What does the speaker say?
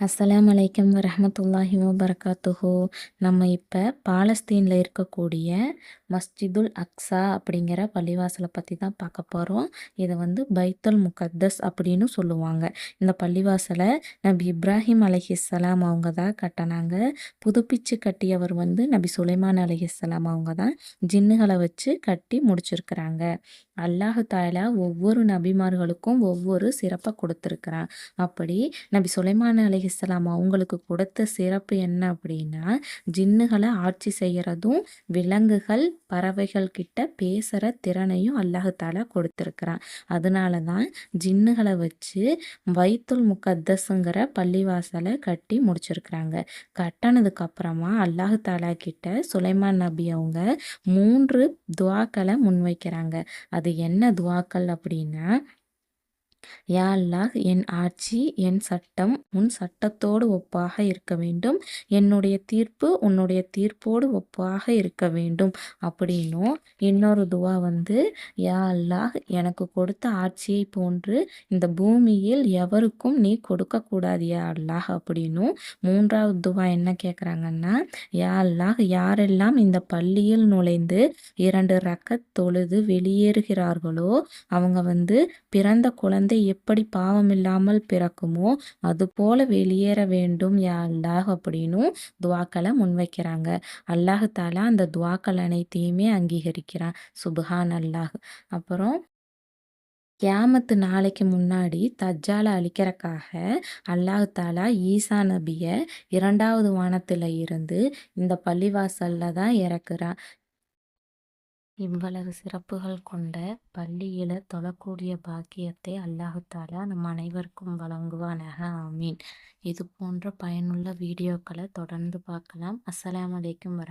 அஸ்லாம் வலைக்கம் வரமத்துல்லாஹி வபர்காத்துஹோ. நம்ம இப்போ பாலஸ்தீனில் இருக்கக்கூடிய மஸ்ஜிதுல் அக்ஸா அப்படிங்கிற பள்ளிவாசலை பற்றி தான் பார்க்க போகிறோம் இதை வந்து பைத்துல் முகத்தஸ் அப்படின்னு சொல்லுவாங்க. இந்த பள்ளிவாசலை நபி இப்ராஹிம் அலஹிஸ்லாம் அவங்க தான் கட்டினாங்க. புதுப்பிச்சு கட்டியவர் வந்து நபி சுலைமான் அலஹிஸ்லாம் அவங்க தான் ஜின்னுகளை வச்சு கட்டி முடிச்சிருக்கிறாங்க. அல்லாஹு தாயலா ஒவ்வொரு நபிமார்களுக்கும் ஒவ்வொரு சிறப்பை கொடுத்துருக்குறான். அப்படி நபி சுலைமான் அலிஹிஸ்லாம் அவங்களுக்கு கொடுத்த சிறப்பு என்ன அப்படின்னா ஜின்னுகளை ஆட்சி செய்கிறதும் விலங்குகள் பறவைகள் கிட்ட பேசுகிற திறனையும் அல்லாஹு கொடுத்துருக்குறான். அதனால தான் ஜின்னுகளை வச்சு வைத்துல் முகத்தஸுங்கிற பள்ளிவாசலை கட்டி முடிச்சிருக்கிறாங்க. கட்டினதுக்கு அப்புறமா அல்லாஹு தாலா கிட்ட சுலைமான் நபி அவங்க மூன்று துவாக்களை முன்வைக்கிறாங்க. அது என்ன துவாக்கள் அப்படின்னா யா என் ஆட்சி என் சட்டம் உன் சட்டத்தோடு ஒப்பாக இருக்க வேண்டும். என்னுடைய தீர்ப்பு உன்னுடைய தீர்ப்போடு ஒப்பாக இருக்க வேண்டும். அப்படின்னும் இன்னொரு துவா வந்து யா அல்லாஹ் எனக்கு கொடுத்த ஆட்சியை போன்று இந்த பூமியில் எவருக்கும் நீ கொடுக்கக்கூடாது யா அல்லாஹ் அப்படின்னும் மூன்றாவது துவா என்ன கேட்குறாங்கன்னா யா அல்லாஹ் யாரெல்லாம் இந்த பள்ளியில் நுழைந்து இரண்டு ரக்கத் தொழுது வெளியேறுகிறார்களோ அவங்க வந்து பிறந்த குழந்தை எப்படி பாவம் இல்லாமல் பிறக்குமோ அதுபோல வெளியேற வேண்டும் யா அல்லாஹ் அப்படின்னும் துவாக்களை முன்வைக்கிறாங்க. அல்லாஹு தாலா அந்த துவாக்கள் அனைத்தையுமே அங்கீகரிக்கிறான். சுபஹான் அல்லாஹ் அப்புறம் கியாமத்து நாளைக்கு முன்னாடி தஜ்ஜாலை அழிக்கிறக்காக அல்லாஹு தாலா ஈசா நபியை இரண்டாவது வானத்தில் இருந்து இந்த பள்ளிவாசலில் தான் இறக்குறான். இவ்வளவு சிறப்புகள் கொண்ட பள்ளியில் தொழக்கூடிய பாக்கியத்தை அல்லாஹாலா நம் அனைவருக்கும் வழங்குவானாக. ஆமீன். இது போன்ற பயனுள்ள வீடியோக்களை தொடர்ந்து பார்க்கலாம். அஸ்லாம் அலைக்கும் வர